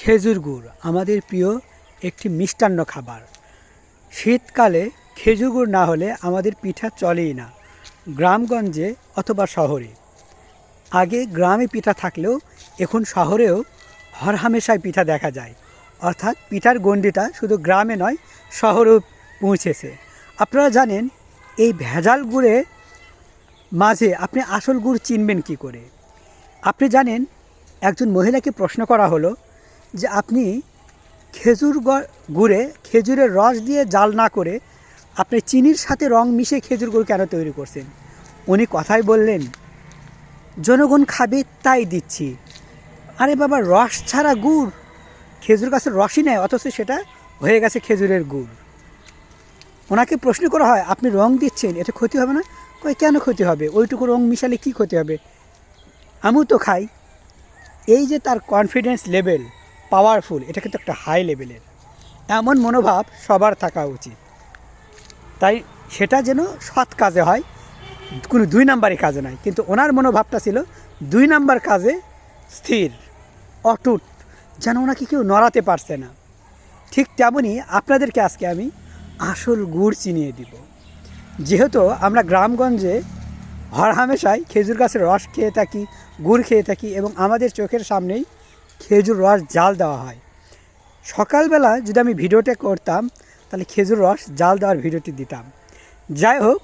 খেজুর গুড় আমাদের প্রিয় একটি মিষ্টান্ন খাবার। শীতকালে খেজুর গুড় না হলে আমাদের পিঠা চলেই না, গ্রামগঞ্জে অথবা শহরে। আগে গ্রামে পিঠা থাকলেও এখন শহরেও হরহামেশায় পিঠা দেখা যায়। অর্থাৎ পিঠার গণ্ডিটা শুধু গ্রামে নয়, শহরেও পৌঁছেছে। আপনারা জানেন, এই ভেজাল গুড়ে মাঝে আপনি আসল গুড় চিনবেন কি করে? আপনি জানেন, একজন মহিলাকে প্রশ্ন করা হলো যে আপনি খেজুর গুড়ে খেজুরের রস দিয়ে জাল না করে আপনি চিনির সাথে রং মিশিয়ে খেজুর গুড় কেন তৈরি করছেন? উনি কথাই বললেন, জনগণ খাবে তাই দিচ্ছি। আরে বাবা, রস ছাড়া গুড়? খেজুর গাছের রসই নেয় অথচ সেটা হয়ে গেছে খেজুরের গুড়। ওনাকে প্রশ্ন করা হয়, আপনি রং দিচ্ছেন এটা ক্ষতি হবে না? কয়, কেন ক্ষতি হবে? ওইটুকু রং মিশালে কি ক্ষতি হবে? আমিও তো খাই। এই যে তার কনফিডেন্স লেভেল পাওয়ারফুল, এটা কিন্তু একটা হাই লেভেলের। এমন মনোভাব সবার থাকা উচিত। তাই সেটা যেন সৎ কাজে হয়, কোনো দুই নাম্বারই কাজে নয় কিন্তু ওনার মনোভাবটা ছিল, দুই নাম্বার কাজে স্থির, অটুট, যেন ওনাকে কেউ নড়াতে পারছে না। ঠিক তেমনই আপনাদেরকে আজকে আমি আসল গুড় চিনিয়ে দিব। যেহেতু আমরা গ্রামগঞ্জে হরহামেশাই খেজুর গাছের রস খেয়ে থাকি, গুড় খেয়ে থাকি এবং আমাদের চোখের সামনেই খেজুর রস জাল দেওয়া হয়। সকালবেলা যদি আমি ভিডিওটা করতাম, তাহলে খেজুর রস জাল দেওয়ার ভিডিওটি দিতাম। যাই হোক,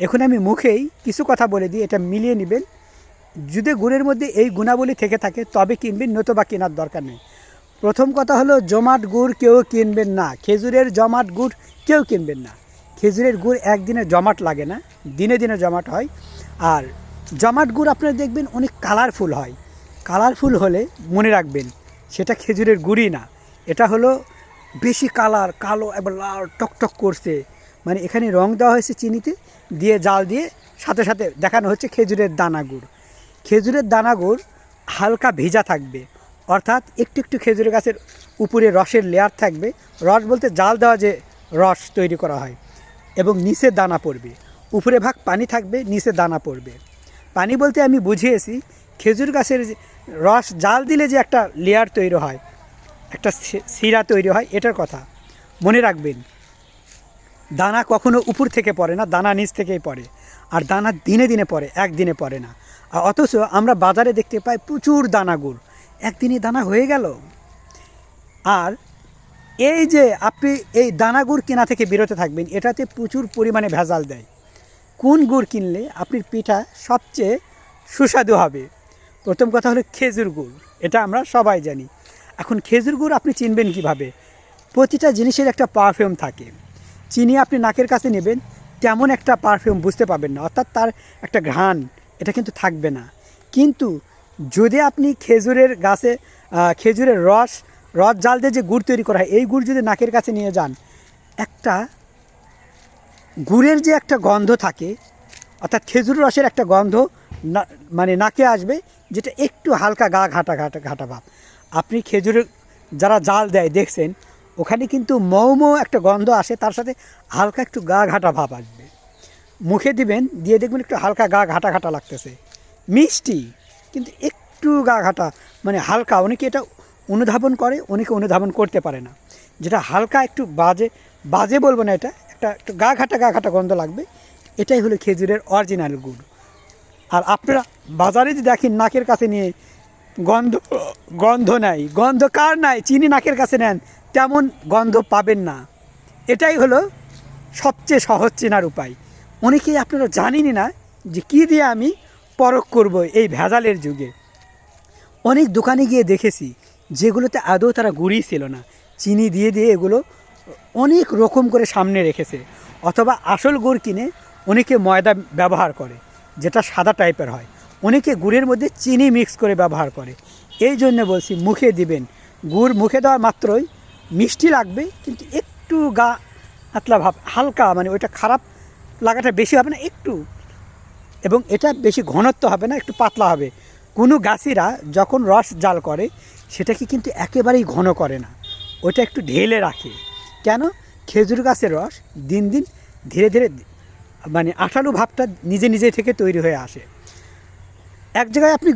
এখন আমি মুখেই কিছু কথা বলে দিই, এটা মিলিয়ে নেবেন। যদি গুড়ের মধ্যে এই গুণাবলী থেকে থাকে, তবে কিনবেন নতুবা কেনার দরকার নেই। প্রথম কথা হলো, জমাট গুড় কেউ কিনবেন না। খেজুরের জমাট গুড় কেউ কিনবেন না। খেজুরের গুড় একদিনে জমাট লাগে না, দিনে দিনে জমাট হয়। আর জমাট গুড় আপনারা দেখবেন অনেক কালারফুল হয়। কালারফুল হলে মনে রাখবেন, সেটা খেজুরের গুড়ই না। এটা হলো বেশি কালার, কালো এবার লাল টকটক করছে। মানে এখানে রং দেওয়া হয়েছে চিনিতে, দিয়ে জাল দিয়ে সাথে সাথে দেখানো হচ্ছে খেজুরের দানা গুড়। খেজুরের দানা গুড় হালকা ভেজা থাকবে, অর্থাৎ একটু একটু খেজুরের গাছের উপরে রসের লেয়ার থাকবে। রস বলতে জাল দেওয়া যে রস তৈরি করা হয়, এবং নিচে দানা পড়বে। উপরে ভাগ পানি থাকবে, নিচে দানা পড়বে। পানি বলতে আমি বুঝিয়েছি, খেজুর গাছের রস, জাল দিলে যে একটা লেয়ার তৈরি হয়, একটা শিরা তৈরি হয়, এটার কথা। মনে রাখবেন, দানা কখনো উপর থেকে পড়ে না, দানা নিচ থেকেই পড়ে। আর দানা দিনে দিনে পড়ে, একদিনে পড়ে না। আর অথচ আমরা বাজারে দেখতে পাই প্রচুর দানা গুড়। একদিনে দানা হয়ে গেল। আর এই যে আপনি এই দানা গুড় কেনা থেকে বিরত থাকবেন, এটাতে প্রচুর পরিমাণে ভেজাল দেয়। কোন গুড় কিনলে আপনার পিঠা সবচেয়ে সুস্বাদু হবে? প্রথম কথা হলো খেজুর গুড়, এটা আমরা সবাই জানি। এখন খেজুর গুড় আপনি চিনবেন কীভাবে? প্রতিটা জিনিসের একটা পারফিউম থাকে। চিনি আপনি নাকের কাছে নেবেন, তেমন একটা পারফিউম বুঝতে পারবেন না, অর্থাৎ তার একটা ঘ্রাণ, এটা কিন্তু থাকবে না। কিন্তু যদি আপনি খেজুরের গাছে খেজুরের রস রস জাল দিয়ে যে গুড় তৈরি করা হয়, এই গুড় যদি নাকের কাছে নিয়ে যান, একটা গুড়ের যে একটা গন্ধ থাকে, অর্থাৎ খেজুর রসের একটা গন্ধ না মানে নাকে আসবে, যেটা একটু হালকা গা ঘাটা ঘাটা ঘাটা ভাব। আপনি খেজুরের যারা জাল দেয়, দেখছেন, ওখানে কিন্তু মৌ মৌ একটা গন্ধ আসে, তার সাথে হালকা একটু গা ঘাটা ভাব আসবে। মুখে দিবেন, দিয়ে দেখবেন একটু হালকা গা ঘাটা ঘাটা লাগতেছে। মিষ্টি, কিন্তু একটু গা ঘাটা মানে হালকা, অনেকে এটা অনুধাবন করে, অনেকে অনুধাবন করতে পারে না। যেটা হালকা একটু বাজে বাজে বলব না এটা একটা গা ঘাটা গা ঘাটা গন্ধ লাগবে। এটাই হলো খেজুরের অরিজিনাল গুড়। আর আপনারা বাজারে যদি দেখেন নাকের কাছে নিয়ে গন্ধ গন্ধ নাই। গন্ধ কার নাই? চিনি নাকের কাছে নেন, তেমন গন্ধ পাবেন না। এটাই হলো সবচেয়ে সহজ চেনার উপায়। অনেকেই আপনারা জানেনই না যে কী দিয়ে আমি পরখ করব এই ভেজালের যুগে। অনেক দোকানে গিয়ে দেখেছি, যেগুলোতে আদৌ তারা গুড়ি ছিল না। চিনি দিয়ে দিয়ে এগুলো অনেক রকম করে সামনে রেখেছে, অথবা আসল গুড় কিনে অনেকে ময়দা ব্যবহার করে, যেটা সাদা টাইপের হয়। অনেকে গুড়ের মধ্যে চিনি মিক্স করে ব্যবহার করে। এই জন্য বলছি মুখে দিবেন। গুড় মুখে দেওয়ার মাত্রই মিষ্টি লাগবে, কিন্তু একটু গা আতলা ভাব, হালকা মানে ওইটা খারাপ লাগাটা বেশি হবে না, একটু। এবং এটা বেশি ঘনত্ব হবে না, একটু পাতলা হবে। কোনো গাছিরা যখন রস জাল করে, সেটাকে কিন্তু একেবারেই ঘন করে না। ওটা একটু ঢেলে রাখে। কেন? খেজুর গাছের রস দিন দিন ধীরে ধীরে মানে আঠালো ভাবটা নিজে নিজে থেকে তৈরি হয়ে আসে। এক জায়গায় আপনি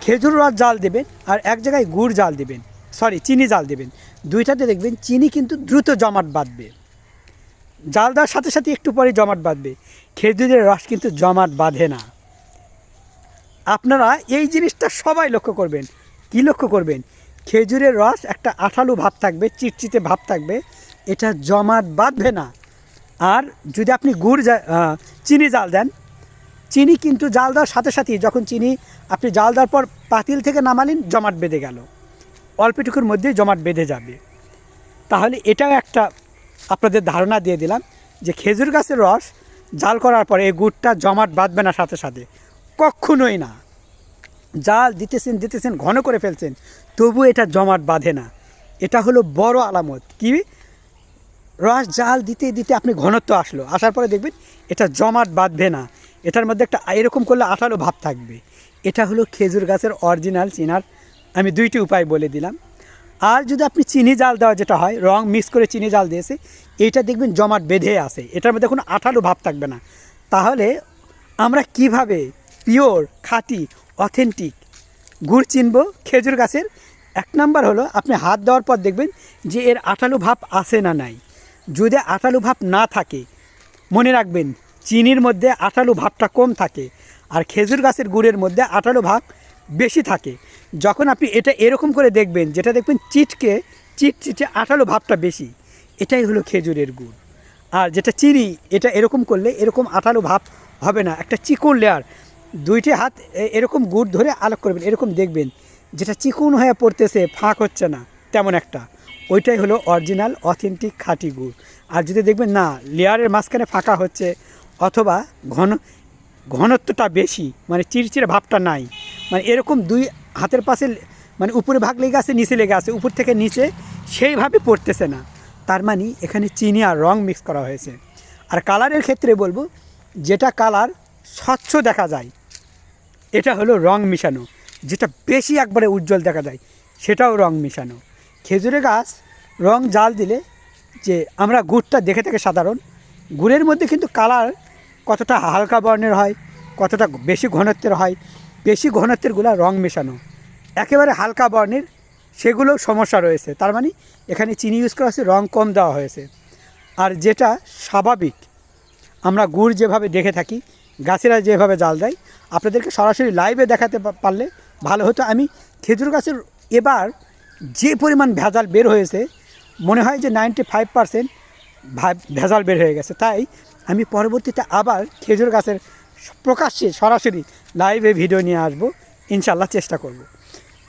খেজুর রস জাল দেবেন আর এক জায়গায় গুড় জাল দেবেন। সরি চিনি জাল দেবেন। দুইটাতে দেখবেন চিনি কিন্তু দ্রুত জমাট বাঁধবে। জাল দেওয়ার সাথে সাথে একটু পরে জমাট বাঁধবে। খেজুরের রস কিন্তু জমাট বাঁধে না। আপনারা এই জিনিসটা সবাই লক্ষ্য করবেন। কি লক্ষ্য করবেন? খেজুরের রস, একটা আঠালো ভাব থাকবে চিটচিটে ভাব থাকবে, এটা জমাট বাঁধবে না। আর যদি আপনি গুড় চিনি জাল দেন, চিনি কিন্তু জাল দেওয়ার সাথে সাথেই যখন চিনি আপনি জাল দেওয়ার পর পাতিল থেকে নামালেন, জমাট বেঁধে গেল। অল্পটুকুর মধ্যেই জমাট বেঁধে যাবে। তাহলে এটাও একটা আপনাদের ধারণা দিয়ে দিলাম যে খেজুর গাছের রস জাল করার পরে এই গুড়টা জমাট বাঁধবে না সাথে সাথে। কখনোই না। জাল দিতেছেন দিতেছেন, ঘন করে ফেলছেন, তবু এটা জমাট বাঁধে না। এটা হলো বড় আলামত। কি? রস জাল দিতে দিতে আপনি ঘনত্ব আসলো। আসার পরে দেখবেন এটা জমাট বাঁধবে না। এটার মধ্যে একটা এরকম করলে আঠালো ভাব থাকবে। এটা হলো খেজুর গাছের অরিজিনাল চিনার, আমি দুইটি উপায় বলে দিলাম। আর যদি আপনি চিনি জাল দেওয়া যেটা হয়, রং মিক্স করে চিনি জাল দিয়েছে, এইটা দেখবেন জমাট বেঁধে আসে এটার মধ্যে কোনো আঠালো ভাব থাকবে না। তাহলে আমরা কীভাবে পিওর খাঁটি অথেন্টিক। গুড় চিনব, খেজুর গাছের। এক নাম্বার হলো, আপনি হাত দেওয়ার পর দেখবেন যে এর আঠালো ভাব আসে না নাই। যদি আঠালো ভাব না থাকে, মনে রাখবেন, চিনির মধ্যে আঠালো ভাবটা কম থাকে আর খেজুর গাছের গুড়ের মধ্যে আঠালো ভাব বেশি থাকে। যখন আপনি এটা এরকম করে দেখবেন, যেটা দেখবেন চিটকে, চিট চিটচিটে আঠালো ভাবটা বেশি, এটাই হলো খেজুরের গুড়। আর যেটা চিনি, এটা এরকম করলে এরকম আঠালো ভাব হবে না। একটা চিকন লেয়ার দুইটি হাত এরকম গুড় ধরে আলোক করবেন, এরকম দেখবেন, যেটা চিকুন হয়ে পড়তেছে, ফাঁক হচ্ছে না, তেমন একটা। ওইটাই হলো অরিজিনাল, অথেন্টিক খাঁটি গুড়। আর যদি দেখবেন, না, লেয়ারের মাঝখানে ফাঁকা হচ্ছে, অথবা ঘন, ঘনত্বটা বেশি মানে চিরচিরে ভাবটা নাই মানে এরকম দুই হাতের পাশে মানে উপরে ভাগ লেগে আছে, নিচে লেগে আছে, উপর থেকে নিচে সেইভাবে পড়তেছে না। তার মানে এখানে চিনি আর রং মিক্স করা হয়েছে। আর কালারের ক্ষেত্রে বলব, যেটা কালার স্বচ্ছ দেখা যায় এটা হলো রং মিশানো, যেটা বেশি একবারে উজ্জ্বল দেখা যায়, সেটাও রং মিশানো। খেজুরে গাছ রং জাল দিলে যে আমরা গুড়টা দেখে থাকে সাধারণ, গুড়ের মধ্যে কিন্তু কালার কতটা হালকা বর্ণের হয়, কতটা বেশি ঘনত্বের হয়, বেশি ঘনত্বেরগুলো রং মেশানো। একেবারে হালকা বর্ণের সেগুলোও সমস্যা রয়েছে, তার মানে এখানে চিনি ইউজ করা হয়েছে, রং কম দেওয়া হয়েছে। আর যেটা স্বাভাবিক, আমরা গুড় যেভাবে দেখে থাকি গাছেরা যেভাবে জাল দেয়, আপনাদেরকে সরাসরি লাইভে দেখাতে পারলে ভালো হতো। আমি খেজুর গাছের এবার যে পরিমাণ ভেজাল বের হয়েছে, মনে হয় যে নাইনটি ফাইভ পারসেন্ট ভেজাল বের হয়ে গেছে। তাই আমি পরবর্তীতে আবার খেজুর গাছের প্রকাশ্যে সরাসরি লাইভে ভিডিও নিয়ে আসব। ইনশাল্লাহ চেষ্টা করব।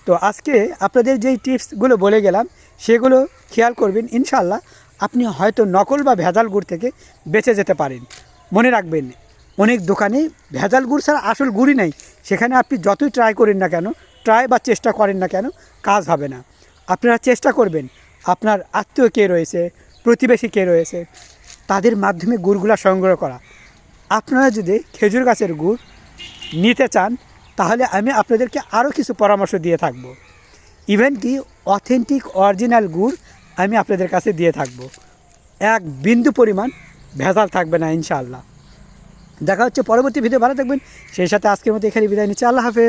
তো আজকে আপনাদের যেই টিপসগুলো বলে গেলাম, সেগুলো খেয়াল করবেন। ইনশাল্লাহ আপনি হয়তো নকল বা ভেজাল গুড় থেকে বেঁচে যেতে পারেন। মনে রাখবেন অনেক দোকানে ভেজাল গুড় ছাড়া আসল গুড়ই নাই। সেখানে আপনি যতই ট্রাই করেন না কেন ট্রাই বা চেষ্টা করেন না কেন, কাজ হবে না। আপনারা চেষ্টা করবেন, আপনার আত্মীয় কে রয়েছে, প্রতিবেশী কে রয়েছে, তাদের মাধ্যমে গুড়গুলা সংগ্রহ করা। আপনারা যদি খেজুর গাছের গুড় নিতে চান, তাহলে আমি আপনাদেরকে আরও কিছু পরামর্শ দিয়ে থাকব। ইভেন কি অথেন্টিক অরিজিনাল গুড় আমি আপনাদের কাছে দিয়ে থাকব। এক বিন্দু পরিমাণ ভেজাল থাকবে না, ইনশাআল্লাহ। দেখা হচ্ছে পরবর্তী ভিডিও, ভালো থাকবেন। সেই সাথে আজকের মতো এখানে বিদায় নিচ্ছি। আল্লাহ হাফেজ।